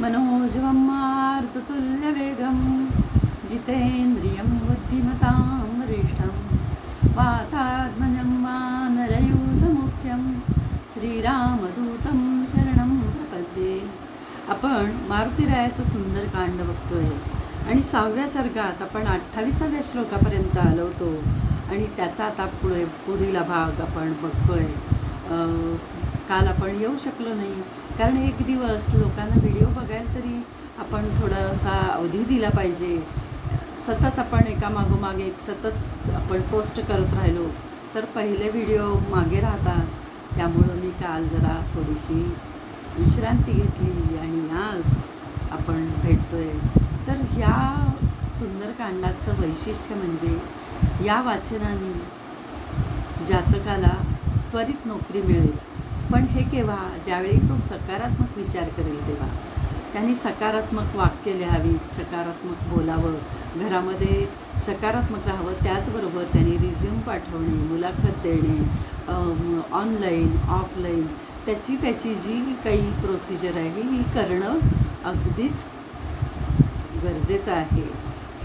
मनोजवं मार्ततुल्यवेगं जितेन्द्रियं बुद्धिमतां वरिष्ठं वातात्मजं वानरयूतमुख्यं श्रीरामदूतं शरणं प्रपद्ये। आपण मारुतीरायाचं सुंदर कांड बघतोय. आणि सहाव्या सर्गात आपण अठ्ठावीसाव्या श्लोकापर्यंत आलो होतो आणि त्याचा आता पुढे पुढील भाग आपण बघतोय. काल आपण येऊ शकलो नाही. कारण एक दिवस लोकांना व्हिडिओ बघायला तरी आपण थोडासा अवधी दिला पाहिजे. सतत आपण एकामागोमाग एक सतत आपण पोस्ट करत राहिलो तर पहिले व्हिडिओ मागे राहतात. त्यामुळं मी काल जरा थोडीशी विश्रांती घेतली आणि आज आपण भेटतोय. तर ह्या सुंदरकांडाचं वैशिष्ट्य म्हणजे या वाचनाने जातकाला त्वरित नोकरी मिळेल. पण हे केव्हा? ज्यावेळी तो सकारात्मक विचार करेल तेव्हा. त्यांनी सकारात्मक वाक्य लिहावीत सकारात्मक बोलावं. घरामध्ये सकारात्मक राहावं त्याचबरोबर त्यांनी रिझ्यूम पाठवणे मुलाखत देणे ऑनलाईन ऑफलाईन त्याची त्याची जी काही प्रोसिजर आहे ही करणं अगदीच गरजेचं आहे.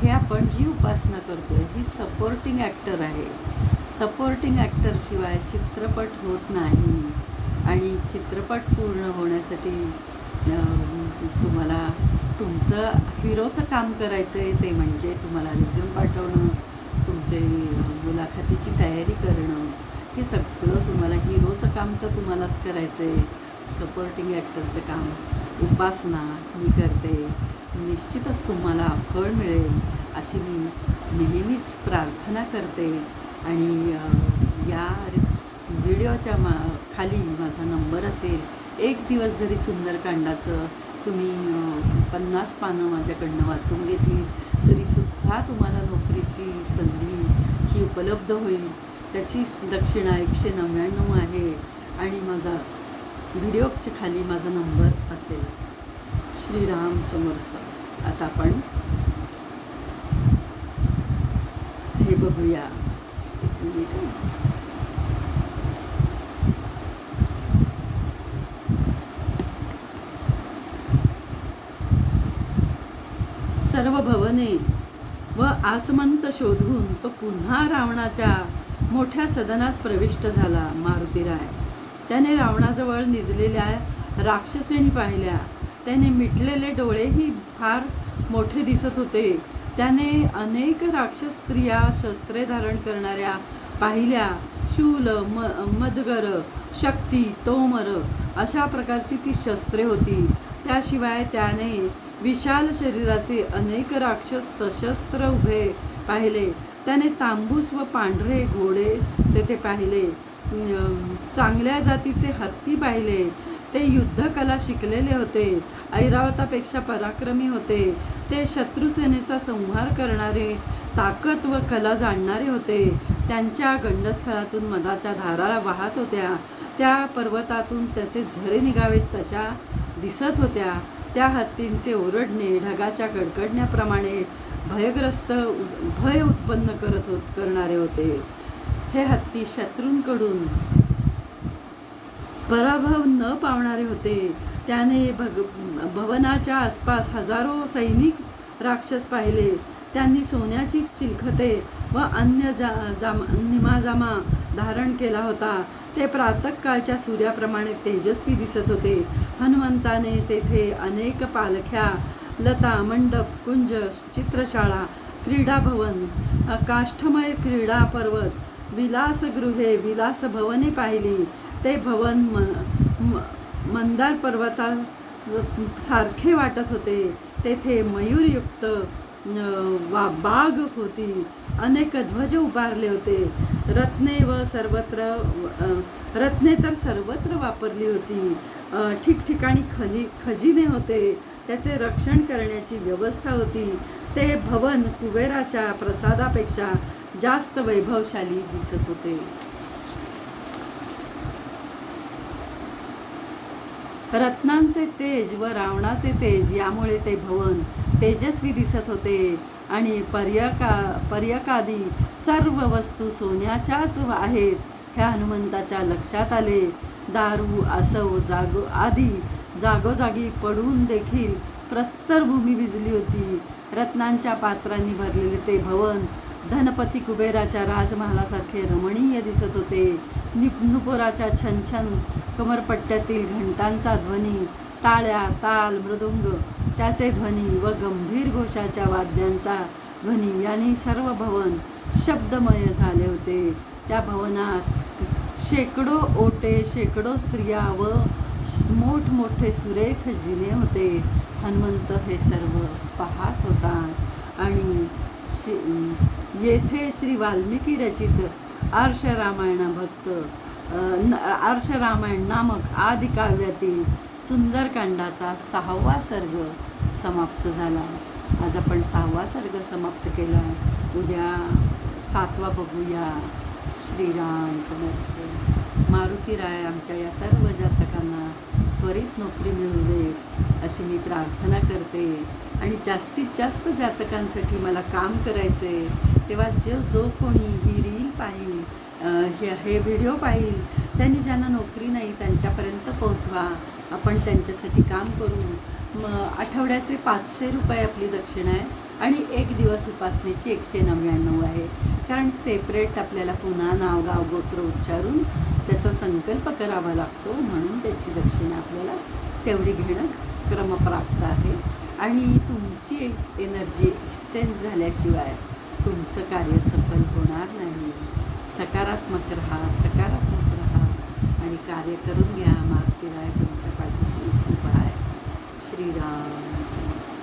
हे आपण जी उपासना करतो आहे ही सपोर्टिंग ॲक्टर आहे. सपोर्टिंग ॲक्टरशिवाय चित्रपट होत नाही. आणि चित्रपट पूर्ण होण्यासाठी तुम्हाला तुमचं हिरोचं काम करायचं आहे ते म्हणजे तुम्हाला रिझ्यूम पाठवणं तुमचे मुलाखतीची तयारी करणं हे सगळं तुम्हाला हिरोचं काम तर तुम्हालाच करायचं आहे सपोर्टिंग ॲक्टरचं काम. उपासना मी करते. निश्चितच तुम्हाला फळ मिळेल अशी मी नेहमीच प्रार्थना करते. आणि या व्हिडिओच्या मा खाली माझा नंबर असेल. एक दिवस जरी सुंदरकांडाचं तुम्ही पन्नास पानं माझ्याकडनं वाचून घेतली तरीसुद्धा तुम्हाला नोकरीची संधी ही उपलब्ध होईल. त्याची दक्षिणा एकशे नव्याण्णव आहे आणि माझा व्हिडिओच्या खाली माझा नंबर असेलच श्रीराम समर्थ. आता आपण हे बघूया. एक मिनिट हं. सर्व भवने व आसमंत शोधून तो पुन्हा रावणाच्या मोठ्या सदनात प्रविष्ट झाला मारुतीराय त्याने रावणाजवळ निजलेल्या राक्षसिणी पाहिल्या. त्याने मिटलेले डोळेही फार मोठे दिसत होते. त्याने अनेक राक्षस स्त्रिया शस्त्रे धारण करणाऱ्या पाहिल्या. शूल म मदगर शक्ती तोमर अशा प्रकारची ती शस्त्रे होती. त्याशिवाय त्याने विशाल शरीराचे अनेक राक्षस सशस्त्र उभे पाहिले. त्याने तांबूस व पांढरे घोडे तेथे पाहिले. चांगल्या जातीचे हत्ती पाहिले. ते युद्धकला शिकलेले होते. ऐरावतापेक्षा पराक्रमी होते. ते शत्रुसेनेचा संहार करणारे ताकद व कला जाणणारे होते. त्यांच्या गंडस्थळातून मधाच्या धारा वाहत होत्या. त्या पर्वतातून त्याचे झरे निघावेत तशा दिसत होत्या. त्या हत्तींचे ओरडणे ढगाच्या कडकडण्याप्रमाणे भयग्रस्त भय उत्पन्न करत होत करणारे होते. हे हत्ती शत्रूंकडून पराभव न पावणारे होते. त्याने भग भवनाच्या आसपास हजारो सैनिक राक्षस पाहिले. त्यांनी सोन्याची होते व अन्य जा जामा निमाजामा धारण केला होता. ते प्रातःकाळच्या सूर्याप्रमाणे तेजस्वी दिसत होते. हनुमंताने तेथे अनेक पालख्या लता मंडप कुंज चित्रशाळा क्रीडाभवन काष्ठमय क्रीडा पर्वत विलासगृहे विलास भवने पाहिली. ते भवन म म- मंदार पर्वता सारखे वाटत होते. तेथे मयूरयुक्त वा बाग होती. अनेक ध्वज उभारले होते. रत्ने व सर्वत्र रत्ने तर सर्वत्र वापरली होती. ठिकठिकाणी खली खजिने होते. त्याचे रक्षण करण्याची व्यवस्था होती. ते भवन कुबेराच्या प्रसादापेक्षा जास्त वैभवशाली दिसत होते. रत्नांचे तेज व रावणाचे तेज यामुळे ते भवन तेजस्वी दिसत होते आणि पर्यका पर्यकादी सर्व वस्तू सोन्याच्याच आहेत ह्या हनुमंताच्या लक्षात आले. दारू आसव जागो आदी जागोजागी पडून देखील प्रस्तर भूमी भिजली होती. रत्नांच्या पात्रांनी भरलेले ते भवन धनपती कुबेराच्या राजमहालासारखे रमणीय दिसत होते. निप नुपुराच्या छनछन कमरपट्ट्यातील घंटांचा ध्वनी टाळ्या ताल मृदुंग त्याचे ध्वनी व गंभीर घोषाच्या वाद्यांचा ध्वनी यांनी सर्व भवन शब्दमय झाले होते. त्या भवनात शेकडो ओटे शेकडो स्त्रिया व मोठमोठे सुरेख जिने होते. हनुमंत हे सर्व पाहत होता. आणि शि- येथे श्री वाल्मिकी रचित आर्ष रामायण भक्त न- आर्ष रामायण नामक आदिकाव्यातील सुंदरकांडाचा सहावा सर्ग समाप्त झाला. आज आपण सहावा सर्ग समाप्त केला. उद्या सातवा बघूया. श्रीराम समर्थ. मारुती राय आमच्या या सर्व जातकांना त्वरित नोकरी मिळू दे अशी मी प्रार्थना करते. आणि जास्तीत जास्त जातकांसाठी मला काम करायचं आहे तेव्हा जो जो कोणी ही रील पाहिल हे हे व्हिडिओ पाहिल त्यांनी ज्यांना नोकरी नाही त्यांच्यापर्यंत पोहोचवा. आपण त्यांच्यासाठी काम करू. मग आठवड्याचे पाचशे रुपये आपली दक्षिणा आहे आणि एक दिवस उपासनेची एकशे नव्याण्णव आहे. कारण सेपरेट आपल्याला पुन्हा नाव गाव गोत्र उच्चारून त्याचा संकल्प करावा लागतो. म्हणून त्याची दक्षिणा आपल्याला तेवढी घेणं क्रमप्राप्त आहे. आणि तुमची एनर्जी एक्सचेंज झाल्याशिवाय तुमचं कार्य सफल होणार नाही. सकारात्मक राहा सकारात्मक आणि कार्य करून घ्या. मागतील आहे तुमच्या पाठीशी खूप आहे. श्रीराम समर्थ